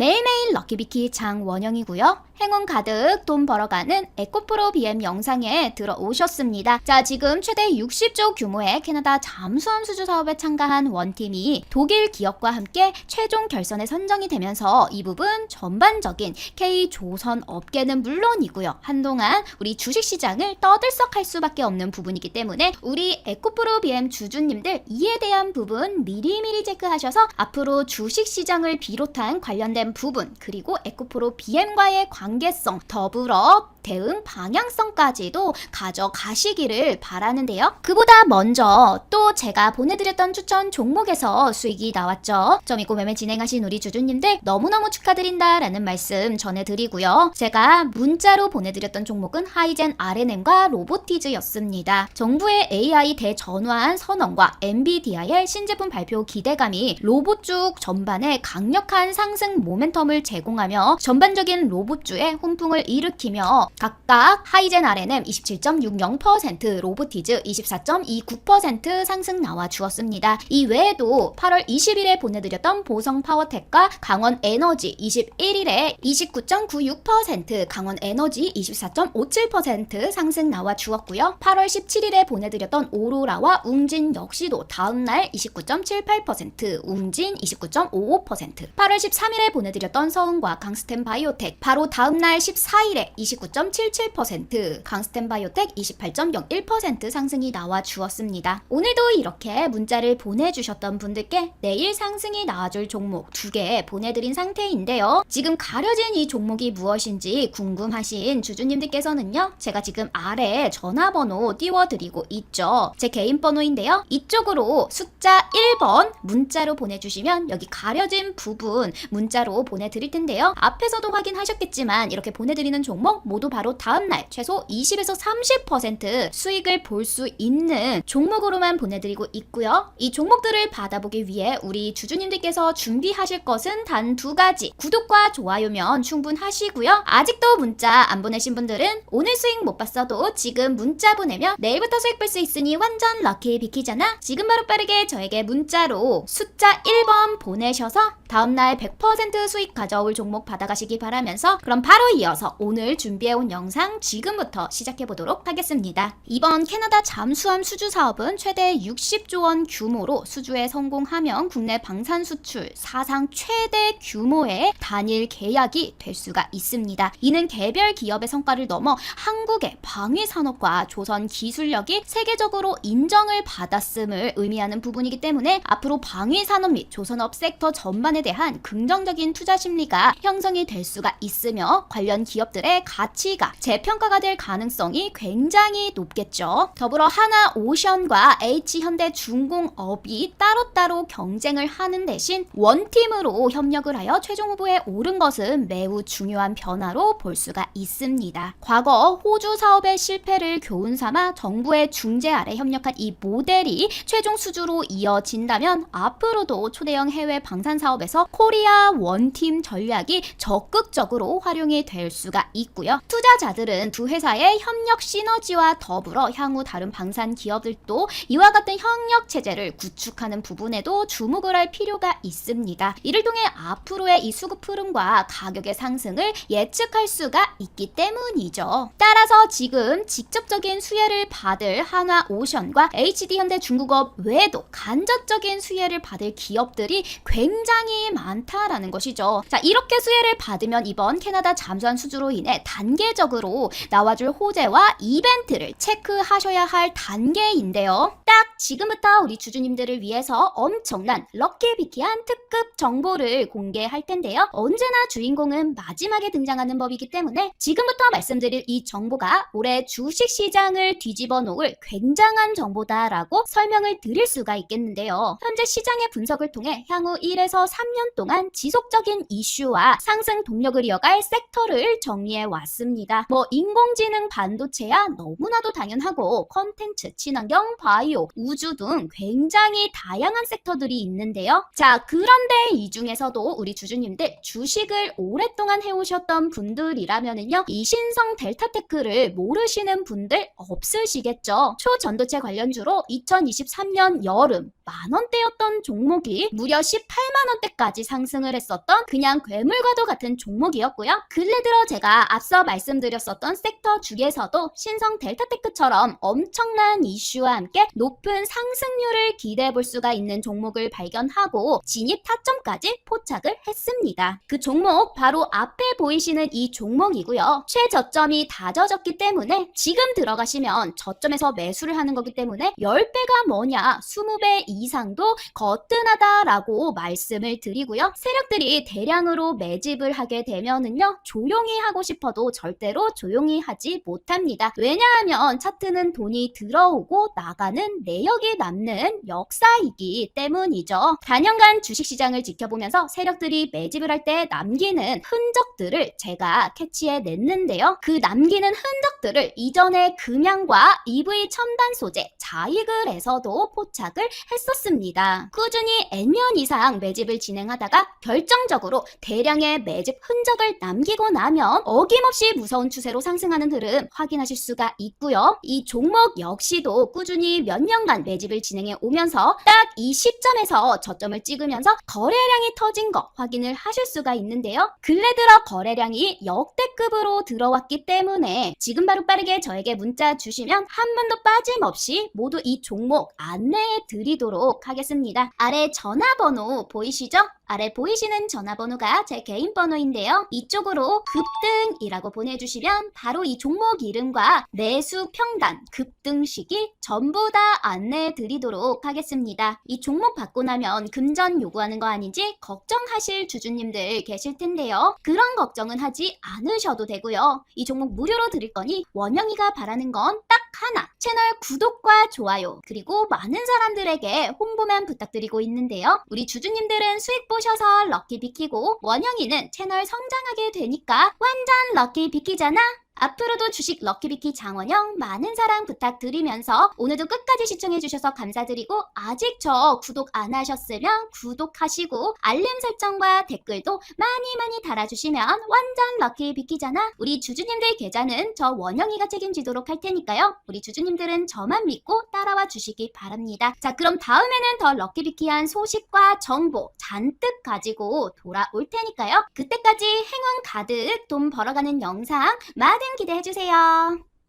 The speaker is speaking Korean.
매일매일 럭키비키 장원영이고요. 행운 가득 돈 벌어가는 에코프로 BM 영상에 들어오셨습니다. 자, 지금 최대 60조 규모의 캐나다 잠수함 수주 사업에 참가한 원팀이 독일 기업과 함께 최종 결선에 선정이 되면서 이 부분 전반적인 K-조선 업계는 물론이고요. 한동안 우리 주식 시장을 떠들썩할 수밖에 없는 부분이기 때문에 우리 에코프로 BM 주주님들 이에 대한 부분 미리미리 체크하셔서 앞으로 주식 시장을 비롯한 관련된 부분 그리고 에코프로 BM과의 관 계성 더불어 대응 방향성까지도 가져가시기를 바라는데요. 그보다 먼저 또 제가 보내드렸던 추천 종목에서 수익이 나왔죠. 점 있고 매매 진행하신 우리 주주님들 너무너무 축하드린다라는 말씀 전해드리고요. 제가 문자로 보내드렸던 종목은 하이젠 RNM과 로보티즈였습니다. 정부의 AI 대전환 선언과 엔비디아의 신제품 발표 기대감이 로봇 쪽 전반에 강력한 상승 모멘텀을 제공하며 전반적인 로봇주의 훈풍을 일으키며 각각 하이젠 RNM 27.60%, 로보티즈 24.29% 상승 나와 주었습니다. 이 외에도 8월 20일에 보내드렸던 보성 파워텍과 강원 에너지 21일에 29.96%, 강원 에너지 24.57% 상승 나와 주었고요. 8월 17일에 보내드렸던 오로라와 웅진 역시도 다음날 29.78%, 웅진 29.55%, 8월 13일에 보내드렸던 서은과 강스템 바이오텍 바로 다음날 14일에 29.77%, 강스템 바이오텍 28.01% 상승이 나와 주었습니다. 오늘도 이렇게 문자를 보내주셨던 분들께 내일 상승이 나와줄 종목 두 개 보내드린 상태인데요. 지금 가려진 이 종목이 무엇인지 궁금하신 주주님들께서는요, 제가 지금 아래 전화번호 띄워드리고 있죠. 제 개인 번호인데요. 이쪽으로 숫자 1번 문자로 보내주시면 여기 가려진 부분 문자로 보내드릴 텐데요. 앞에서도 확인하셨겠지만 이렇게 보내드리는 종목 모두 바로 다음날 최소 20에서 30% 수익을 볼 수 있는 종목으로만 보내드리고 있고요. 이 종목들을 받아보기 위해 우리 주주님들께서 준비하실 것은 단 두 가지. 구독과 좋아요면 충분하시고요. 아직도 문자 안 보내신 분들은 오늘 수익 못 봤어도 지금 문자 보내면 내일부터 수익 볼 수 있으니 완전 럭키 비키잖아. 지금 바로 빠르게 저에게 문자로 숫자 1번 보내셔서 다음날 100% 수익 가져올 종목 받아가시기 바라면서 그럼 바로 이어서 오늘 준비해 온 영상 지금부터 시작해 보도록 하겠습니다. 이번 캐나다 잠수함 수주 사업은 최대 60조 원 규모로 수주에 성공하면 국내 방산 수출 사상 최대 규모의 단일 계약이 될 수가 있습니다. 이는 개별 기업의 성과를 넘어 한국의 방위 산업과 조선 기술력이 세계적으로 인정을 받았음을 의미하는 부분이기 때문에 앞으로 방위 산업 및 조선업 섹터 전반에 대한 긍정적인 투자 심리가 형성이 될 수가 있으며 관련 기업들의 가치 가 재평가가 될 가능성이 굉장히 높겠죠. 더불어 하나 오션과 H 현대 중공업이 따로따로 경쟁을 하는 대신 원팀으로 협력을 하여 최종 후보에 오른 것은 매우 중요한 변화로 볼 수가 있습니다. 과거 호주 사업의 실패를 교훈 삼아 정부의 중재 아래 협력한 이 모델이 최종 수주로 이어진다면 앞으로도 초대형 해외 방산 사업에서 코리아 원팀 전략이 적극적으로 활용이 될 수가 있고요. 투자자들은 두 회사의 협력 시너지와 더불어 향후 다른 방산 기업들도 이와 같은 협력 체제를 구축하는 부분에도 주목을 할 필요가 있습니다. 이를 통해 앞으로의 이 수급 흐름과 가격의 상승을 예측할 수가 있기 때문이죠. 따라서 지금 직접적인 수혜를 받을 한화 오션과 HD 현대 중국업 외에도 간접적인 수혜를 받을 기업들이 굉장히 많다라는 것이죠. 자, 이렇게 수혜를 받으면 이번 캐나다 잠수함 수주로 인해 단계 적으로 나와줄 호재와 이벤트를 체크하셔야 할 단계인데요. 딱 지금부터 우리 주주님들을 위해서 엄청난 럭키비키한 특급 정보를 공개할 텐데요. 언제나 주인공은 마지막에 등장하는 법이기 때문에 지금부터 말씀드릴 이 정보가 올해 주식 시장을 뒤집어 놓을 굉장한 정보다라고 설명을 드릴 수가 있겠는데요. 현재 시장의 분석을 통해 향후 1에서 3년 동안 지속적인 이슈와 상승 동력을 이어갈 섹터를 정리해 왔습니다. 있습니다. 뭐 인공지능 반도체야 너무나도 당연하고 컨텐츠, 친환경, 바이오, 우주 등 굉장히 다양한 섹터들이 있는데요. 자, 그런데 이 중에서도 우리 주주님들 주식을 오랫동안 해오셨던 분들이라면은요, 이 신성 델타테크를 모르시는 분들 없으시겠죠. 초전도체 관련주로 2023년 여름 만원대였던 종목이 무려 18만원대까지 상승을 했었던 그냥 괴물과도 같은 종목이었고요. 근래 들어 제가 앞서 말씀 드렸었던 섹터 중에서도 신성 델타테크처럼 엄청난 이슈와 함께 높은 상승률을 기대해 볼 수가 있는 종목을 발견하고 진입 타점까지 포착을 했습니다. 그 종목 바로 앞에 보이시는 이 종목이고요. 최저점이 다져졌기 때문에 지금 들어가시면 저점에서 매수를 하는 거기 때문에 10배가 뭐냐 20배 이상도 거뜬하다라고 말씀을 드리고요. 세력들이 대량으로 매집을 하게 되면은요. 조용히 하고 싶어도 절 대로 조용히 하지 못합니다. 왜냐하면 차트는 돈이 들어오고 나가는 내역이 남는 역사이기 때문이죠. 단연간 주식시장을 지켜보면서 세력들이 매집을 할 때 남기는 흔적들을 제가 캐치해 냈는데요. 그 남기는 흔적들을 이전에 금양과 EV 첨단 소재 자이글에서도 포착을 했었습니다. 꾸준히 N년 이상 매집을 진행하다가 결정적으로 대량의 매집 흔적을 남기고 나면 어김없이 무서운 추세로 상승하는 흐름 확인하실 수가 있고요. 이 종목 역시도 꾸준히 몇 년간 매집을 진행해 오면서 딱 이 시점에서 저점을 찍으면서 거래량이 터진 거 확인을 하실 수가 있는데요. 근래 들어 거래량이 역대급으로 들어왔기 때문에 지금 바로 빠르게 저에게 문자 주시면 한 번도 빠짐없이 모두 이 종목 안내해 드리도록 하겠습니다. 아래 전화번호 보이시죠? 아래 보이시는 전화번호가 제 개인 번호인데요. 이쪽으로 급등이라고 보내 주시면 바로 이 종목 이름과 매수 평단, 급등 시기 전부 다 안내해 드리도록 하겠습니다. 이 종목 받고 나면 금전 요구하는 거 아닌지 걱정하실 주주님들 계실 텐데요. 그런 걱정은 하지 않으셔도 되고요. 이 종목 무료로 드릴 거니 원영이가 바라는 건 딱 하나. 채널 구독과 좋아요 그리고 많은 사람들에게 홍보만 부탁드리고 있는데요. 우리 주주님들은 수익 보셔서 럭키 비키고 원영이는 채널 성장하게 되니까 완전 럭키 비키잖아. 앞으로도 주식 럭키비키 장원영 많은 사랑 부탁드리면서 오늘도 끝까지 시청해주셔서 감사드리고 아직 저 구독 안 하셨으면 구독하시고 알림 설정과 댓글도 많이 많이 달아주시면 완전 럭키비키잖아. 우리 주주님들 계좌는 저 원영이가 책임지도록 할 테니까요. 우리 주주님들은 저만 믿고 따라와 주시기 바랍니다. 자 그럼 다음에는 더 럭키비키한 소식과 정보 잔뜩 가지고 돌아올 테니까요. 그때까지 행운 가득 돈 벌어가는 영상 많은 기대해주세요.